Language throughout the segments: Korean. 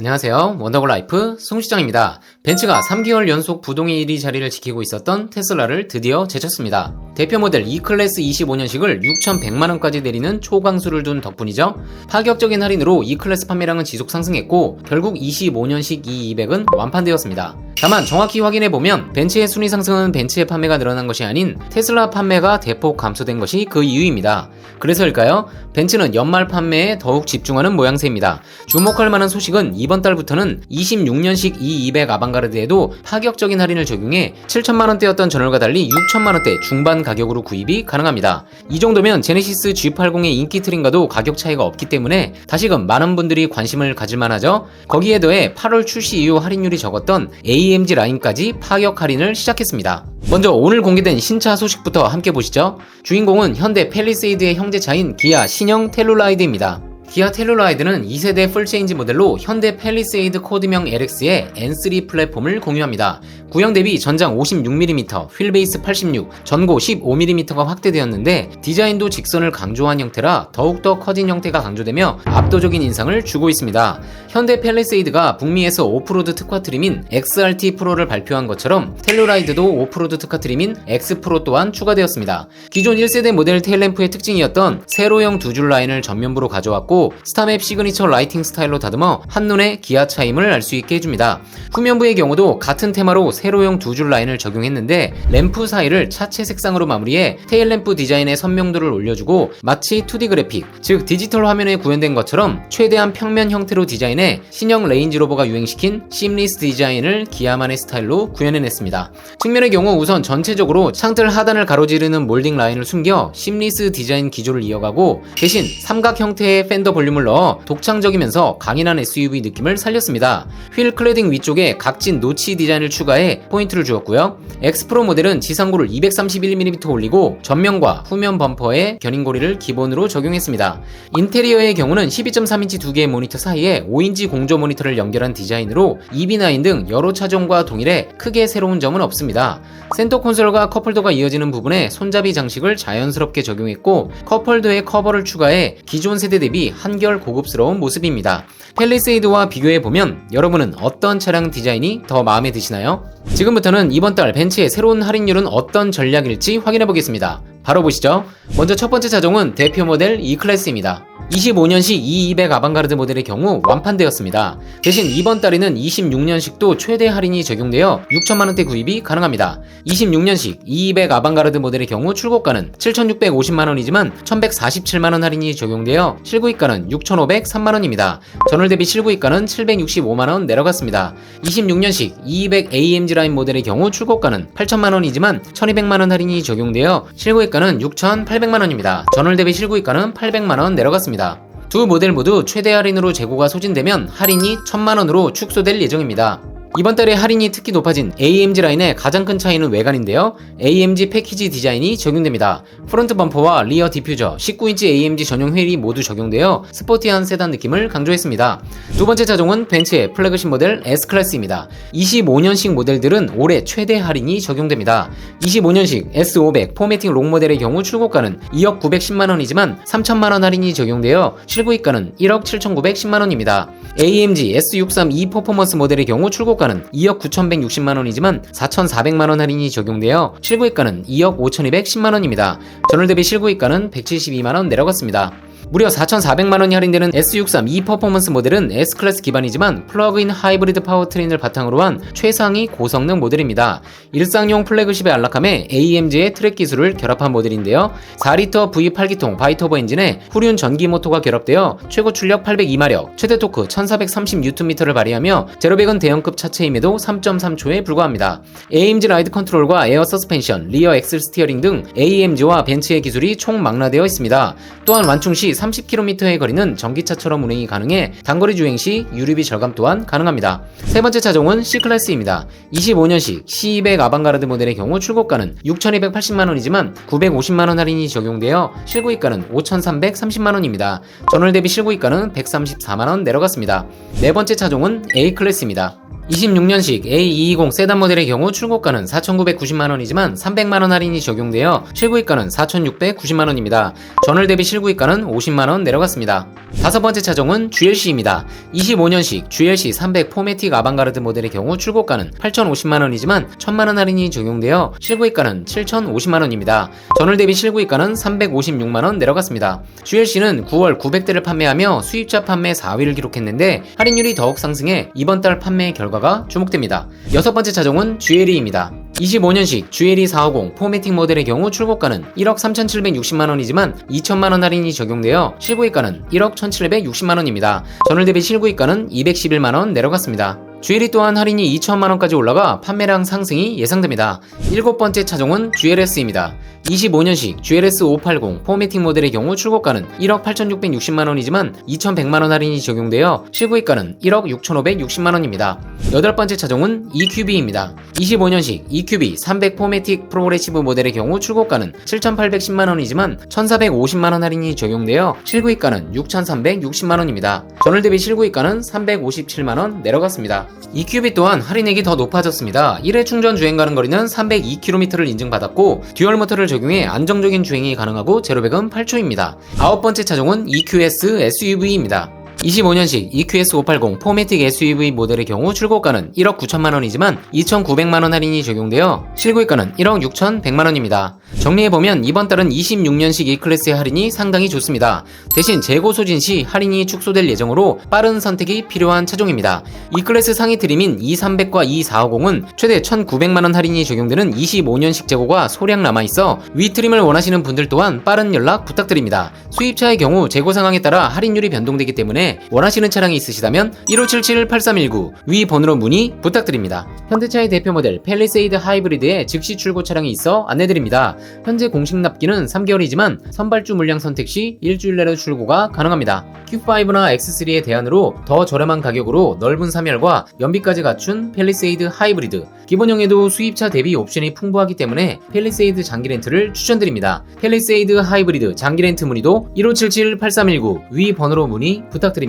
안녕하세요. 원더골 라이프 송시장입니다. 벤츠가 3개월 연속 부동의 1위 자리를 지키고 있었던 테슬라를 드디어 제쳤습니다. 대표 모델 E클래스 25년식을 6,100만원까지 내리는 초강수를 둔 덕분이죠. 파격적인 할인으로 E클래스 판매량은 지속 상승했고 결국 25년식 E200은 완판되었습니다. 다만 정확히 확인해보면 벤츠의 순위 상승은 벤츠의 판매가 늘어난 것이 아닌 테슬라 판매가 대폭 감소된 것이 그 이유입니다. 그래서일까요? 벤츠는 연말 판매에 더욱 집중하는 모양새입니다. 주목할 만한 소식은 이번 달부터는 26년식 E200 아방가르드에도 파격적인 할인을 적용해 7천만원대였던 전월과 달리 6천만원대 중반 가격으로 구입이 가능합니다. 이 정도면 제네시스 G80의 인기 트림과도 가격 차이가 없기 때문에 다시금 많은 분들이 관심을 가질만 하죠. 거기에 더해 8월 출시 이후 할인율이 적었던 AMG 라인까지 파격 할인을 시작했습니다. 먼저 오늘 공개된 신차 소식부터 함께 보시죠. 주인공은 현대 펠리세이드의 형제차인 기아 신형 텔루라이드입니다. 기아 텔루라이드는 2세대 풀체인지 모델로 현대 펠리세이드 코드명 LX의 N3 플랫폼을 공유합니다. 구형 대비 전장 56mm, 휠베이스 86, 전고 15mm가 확대되었는데 디자인도 직선을 강조한 형태라 더욱더 커진 형태가 강조되며 압도적인 인상을 주고 있습니다. 현대 펠리세이드가 북미에서 오프로드 특화 트림인 XRT 프로를 발표한 것처럼 텔루라이드도 오프로드 특화 트림인 X 프로 또한 추가되었습니다. 기존 1세대 모델 테일램프의 특징이었던 세로형 두 줄 라인을 전면부로 가져왔고 스타맵 시그니처 라이팅 스타일로 다듬어 한눈에 기아 차임을 알 수 있게 해줍니다. 후면부의 경우도 같은 테마로 세로형 두 줄 라인을 적용했는데 램프 사이를 차체 색상으로 마무리해 테일 램프 디자인의 선명도를 올려주고 마치 2D 그래픽, 즉 디지털 화면에 구현된 것처럼 최대한 평면 형태로 디자인해 신형 레인지로버가 유행시킨 심리스 디자인을 기아만의 스타일로 구현해냈습니다. 측면의 경우 우선 전체적으로 창틀 하단을 가로지르는 몰딩 라인을 숨겨 심리스 디자인 기조를 이어가고 대신 삼각 형태의 팬더 볼륨을 넣어 독창적이면서 강인한 SUV 느낌을 살렸습니다. 휠 클레딩 위쪽에 각진 노치 디자인을 추가해 포인트를 주었고요. X프로 모델은 지상고를 231mm 올리고 전면과 후면 범퍼에 견인고리를 기본으로 적용했습니다. 인테리어의 경우는 12.3인치 두 개의 모니터 사이에 5인치 공조 모니터를 연결한 디자인으로 EB9 등 여러 차종과 동일해 크게 새로운 점은 없습니다. 센터 콘솔과 컵홀더가 이어지는 부분에 손잡이 장식을 자연스럽게 적용했고 컵홀더에 커버를 추가해 기존 세대 대비 한결 고급스러운 모습입니다. 펠리세이드와 비교해보면 여러분은 어떤 차량 디자인이 더 마음에 드시나요? 지금부터는 이번 달 벤츠의 새로운 할인율은 어떤 전략일지 확인해 보겠습니다. 바로 보시죠. 먼저 첫 번째 차종은 대표 모델 E클래스입니다. 25년식 E200 아방가르드 모델의 경우 완판되었습니다. 대신 이번 달에는 26년식도 최대 할인이 적용되어 6천만원대 구입이 가능합니다. 26년식 E200 아방가르드 모델의 경우 출고가는 7,650만원이지만 1,147만원 할인이 적용되어 실구입가는 6,503만원입니다. 전월 대비 실구입가는 765만원 내려갔습니다. 26년식 E200 AMG 라인 모델의 경우 출고가는 8천만원이지만 1,200만원 할인이 적용되어 실구입가는 6,800만원입니다. 전월 대비 실구입가는 800만원 내려갔습니다. 두 모델 모두 최대 할인으로 재고가 소진되면 할인이 1000만원으로 축소될 예정입니다. 이번 달에 할인이 특히 높아진 AMG 라인의 가장 큰 차이는 외관인데요. AMG 패키지 디자인이 적용됩니다. 프론트 범퍼와 리어 디퓨저, 19인치 AMG 전용 휠이 모두 적용되어 스포티한 세단 느낌을 강조했습니다. 두 번째 차종은 벤츠의 플래그십 모델 S클래스입니다. 25년식 모델들은 올해 최대 할인이 적용됩니다. 25년식 S500 포매팅 롱 모델의 경우 출고가는 2억 910만원이지만 3천만원 할인이 적용되어 실구입가는 1억 7,910만원입니다. AMG S63 E 퍼포먼스 모델의 경우 출고가 는 2억 9,160만원이지만 4,400만원 할인이 적용되어 실구입가는 2억 5,210만원입니다. 전월 대비 실구입가는 172만원 내려갔습니다. 무려 4,400만 원이 할인되는 S63 E 퍼포먼스 모델은 S클래스 기반이지만 플러그인 하이브리드 파워트레인을 바탕으로 한 최상위 고성능 모델입니다. 일상용 플래그십의 안락함에 AMG의 트랙 기술을 결합한 모델인데요. 4리터 V8기통 바이터버 엔진에 후륜 전기 모터가 결합되어 최고 출력 802마력, 최대 토크 1430Nm를 발휘하며 제로백은 대형급 차체임에도 3.3초에 불과합니다. AMG 라이드 컨트롤과 에어 서스펜션, 리어 엑셀 스티어링 등 AMG와 벤츠의 기술이 총망라되어 있습니다. 또한 완충 시 30km의 거리는 전기차처럼 운행이 가능해 단거리 주행 시 유류비 절감 또한 가능합니다. 세 번째 차종은 C클래스입니다. 25년식 C200 아방가르드 모델의 경우 출고가는 6,280만원이지만 950만원 할인이 적용되어 실구입가는 5,330만원입니다. 전월 대비 실구입가는 134만원 내려갔습니다. 네 번째 차종은 A클래스입니다. 26년식 A220 세단 모델의 경우 출고가는 4,990만원이지만 300만원 할인이 적용되어 실구입가는 4,690만원입니다. 전월 대비 실구입가는 50만원 내려갔습니다. 다섯 번째 차종은 GLC입니다. 25년식 GLC 300 포매틱 아방가르드 모델의 경우 출고가는 8,050만원이지만 1,000만원 할인이 적용되어 실구입가는 7,050만원입니다. 전월 대비 실구입가는 356만원 내려갔습니다. GLC는 9월 900대를 판매하며 수입자 판매 4위를 기록했는데 할인율이 더욱 상승해 이번 달 판매 결과 가 주목됩니다. 여섯 번째 차종은 GLE입니다. 25년식 GLE 450 포매틱 모델의 경우 출고가는 1억 3,760만원이지만 2천만원 할인이 적용되어 실구입가는 1억 1,760만원입니다. 전월 대비 실구입가는 211만원 내려갔습니다. GLE 또한 할인이 2천만원까지 올라가 판매량 상승이 예상됩니다. 일곱 번째 차종은 GLS입니다. 25년식 GLS 580 포매틱 모델의 경우 출고가는 1억 8,660만원이지만 2,100만원 할인이 적용되어 실구입가는 1억 6,560만원입니다. 여덟 번째 차종은 EQB입니다. 25년식 EQB 300 포매틱 프로그레시브 모델의 경우 출고가는 7,810만원이지만 1,450만원 할인이 적용되어 실구입가는 6,360만원입니다. 전월 대비 실구입가는 357만원 내려갔습니다. EQB 또한 할인액이 더 높아졌습니다. 1회 충전 주행 가능 거리는 302km를 인증받았고 듀얼 모터를 적용해 안정적인 주행이 가능하고 제로백은 8초입니다. 아홉 번째 차종은 EQS SUV입니다. 25년식 EQS 580 포매틱 SUV 모델의 경우 출고가는 1억 9천만원이지만 2,900만원 할인이 적용되어 실구입가는 1억 6,100만원입니다. 정리해보면 이번 달은 26년식 E클래스의 할인이 상당히 좋습니다. 대신 재고 소진 시 할인이 축소될 예정으로 빠른 선택이 필요한 차종입니다. E클래스 상위 트림인 E300과 E450은 최대 1,900만원 할인이 적용되는 25년식 재고가 소량 남아있어 위 트림을 원하시는 분들 또한 빠른 연락 부탁드립니다. 수입차의 경우 재고 상황에 따라 할인율이 변동되기 때문에 원하시는 차량이 있으시다면 1577-8319 위 번호로 문의 부탁드립니다. 현대차의 대표 모델 펠리세이드 하이브리드의 즉시 출고 차량이 있어 안내드립니다. 현재 공식 납기는 3개월이지만 선발주 물량 선택 시 일주일 내로 출고가 가능합니다. Q5나 X3의 대안으로 더 저렴한 가격으로 넓은 3열과 연비까지 갖춘 펠리세이드 하이브리드 기본형에도 수입차 대비 옵션이 풍부하기 때문에 펠리세이드 장기 렌트를 추천드립니다. 펠리세이드 하이브리드 장기 렌트 문의도 1577-8319 위 번호로 문의 부탁드립니다.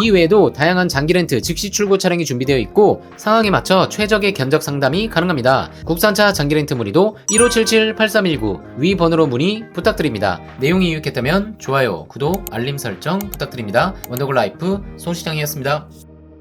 이 외에도 다양한 장기 렌트 즉시 출고 차량이 준비되어 있고 상황에 맞춰 최적의 견적 상담이 가능합니다. 국산차 장기 렌트 문의도 1577-8319 위 번호로 문의 부탁드립니다. 내용이 유익했다면 좋아요, 구독, 알림 설정 부탁드립니다. 원더글 라이프 손시장이었습니다.